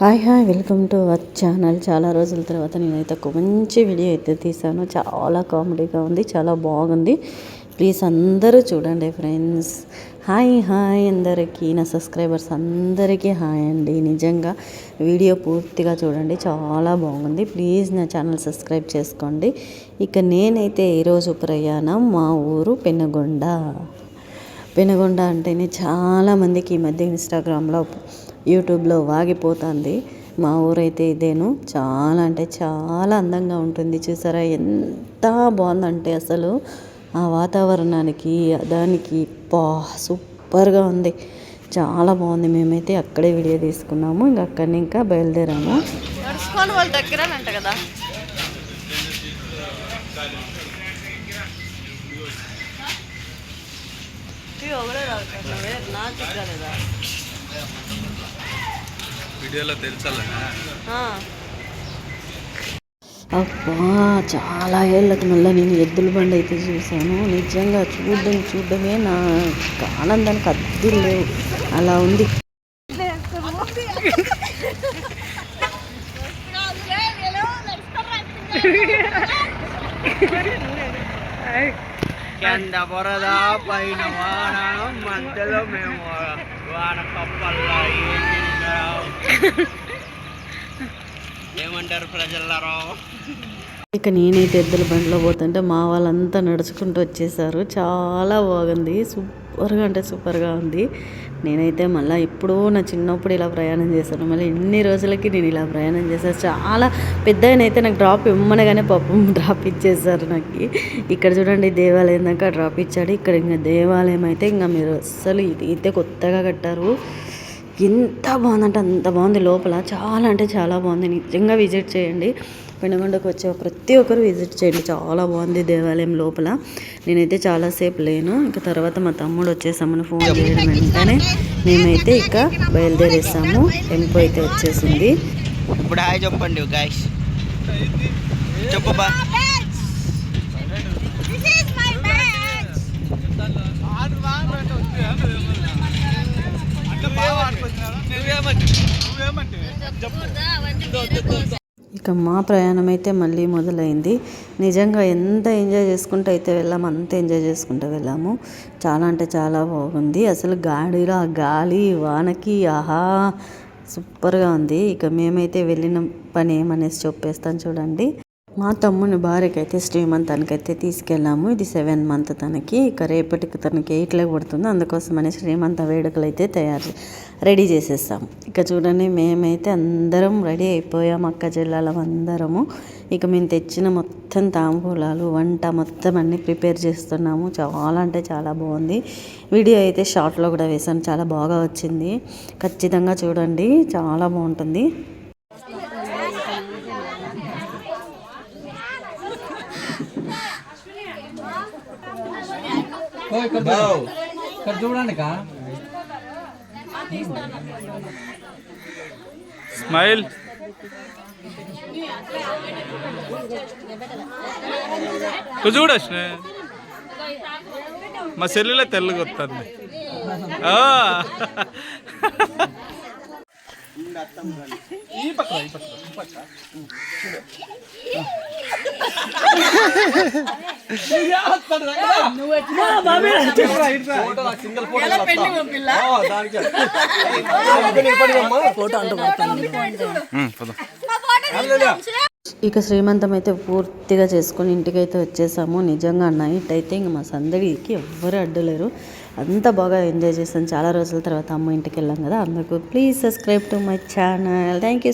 Hi hi welcome to our channel. చాలా రోజుల తర్వాత నేనైతే ఒక మంచి వీడియో అయితే తీసాను చాలా కామెడీగా ఉంది చాలా బాగుంది. ప్లీజ్ అందరూ చూడండి ఫ్రెండ్స్. హాయ్ హాయ్ అందరికీ నా సబ్స్క్రైబర్స్ అందరికీ హాయ్ అండి. నిజంగా వీడియో పూర్తిగా చూడండి చాలా బాగుంది. ప్లీజ్ నా ఛానల్ సబ్స్క్రైబ్ చేసుకోండి. ఇక నేనైతే ఈరోజు ప్రయాణం మా ఊరు పెనుగొండ. పెనుగొండ అంటేనే చాలామందికి ఈ మధ్య ఇన్స్టాగ్రామ్లో యూట్యూబ్లో వాగిపోతుంది. మా ఊరైతే ఇదేను. చాలా అంటే చాలా అందంగా ఉంటుంది. చూసారా ఎంత బాగుందంటే అసలు. ఆ వాతావరణానికి దానికి పా సూపర్గా ఉంది. చాలా బాగుంది. మేమైతే అక్కడే వీడియో తీసుకున్నాము. ఇంకా అక్కడ ఇంకా బయలుదేరాము. వాళ్ళ దగ్గర కదా. ఒకడే నాకు వీడియోలో తెలుసా అబ్బా చాలా ఏళ్ళకి మళ్ళీ నేను ఎద్దుల బండి అయితే చూశాను. నిజంగా చూడడం చూడడమే నా ఆనందానికి అద్దులు లేవు. అలా ఉంది. కింద బురద పైన వాన మధ్యలో మేము వాన కప్పల్లా ఏమంటారు ప్రజలారో? ఇక నేనైతే ఎద్దుల బండిలో పోతుంటే మా వాళ్ళంతా నడుచుకుంటూ వచ్చేసారు. చాలా బాగుంది. సూపర్గా అంటే సూపర్గా ఉంది. నేనైతే మళ్ళీ ఎప్పుడూ నా చిన్నప్పుడు ఇలా ప్రయాణం చేశాను. మళ్ళీ ఎన్ని రోజులకి నేను ఇలా ప్రయాణం చేశాను. చాలా పెద్ద అయితే నాకు డ్రాప్ ఇమ్మనగానే పాపం డ్రాప్ ఇచ్చేసారు నాకు. ఇక్కడ చూడండి దేవాలయం దాకా డ్రాప్ ఇచ్చాడు. ఇక్కడ ఇంకా దేవాలయం అయితే ఇంకా మీరు అస్సలు ఇది అయితే కొత్తగా కట్టారు. ఎంత బాగుందంటే అంత బాగుంది లోపల. చాలా అంటే చాలా బాగుంది. నిజంగా విజిట్ చేయండి. పెనుగొండకు వచ్చే ప్రతి ఒక్కరు విజిట్ చేయండి. చాలా బాగుంది దేవాలయం లోపల. నేనైతే చాలాసేపు లేను. ఇంకా తర్వాత మా తమ్ముడు వచ్చేసామని ఫోన్ చేయడం వెంటనే మేమైతే ఇక బయలుదేరేసాము. టెంపో అయితే వచ్చేసింది. ఇప్పుడు హాయ్ చెప్పండి గాయస్ చెప్పు బా. ఇక మా ప్రయాణం అయితే మళ్ళీ మొదలైంది. నిజంగా ఎంత ఎంజాయ్ చేసుకుంటూ అయితే వెళ్ళాము అంత ఎంజాయ్ చేసుకుంటూ వెళ్ళాము. చాలా అంటే చాలా బాగుంది. అసలు గాడిలో ఆ గాలి వానకి ఆహా సూపర్గా ఉంది. ఇక మేమైతే వెళ్ళిన పని ఏమనేసి చెప్పేస్తాను చూడండి. మా తమ్ముని భార్యకైతే అయితే తనకైతే తీసుకెళ్ళాము. ఇది సెవెన్ మంత్ తనకి. ఇక రేపటికి తనకి ఎయిట్లోకి పడుతుంది. అందుకోసమని శ్రీమంత వేడుకలు అయితే తయారు రెడీ చేసేస్తాము. ఇక చూడండి మేమైతే అందరం రెడీ అయిపోయాం. అక్క చెల్లెలం అందరము. ఇక మేము తెచ్చిన మొత్తం తాంబూలాలు వంట మొత్తం అన్నీ ప్రిపేర్ చేస్తున్నాము. చాలా అంటే చాలా బాగుంది. వీడియో అయితే షార్ట్లో కూడా వేసాను చాలా బాగా వచ్చింది. ఖచ్చితంగా చూడండి. చాలా బాగుంటుంది. ఇక్కడ చూడండి స్మైల్. చూడచ్చు మా సెల్లులో తెల్లగా వస్తుంది ఆ. ఈ పక్క ఈ పక్క ఇక శ్రీమంతం అయితే పూర్తిగా చేసుకొని ఇంటికైతే వచ్చేసాము. నిజంగా నైట్ అయితే ఇంక మా సందడికి ఎవ్వరు అడ్డలేరు. అంత బాగా ఎంజాయ్ చేస్తాను చాలా రోజుల తర్వాత అమ్మ ఇంటికి వెళ్ళాం కదా. అందుకు please subscribe to my channel. Thank you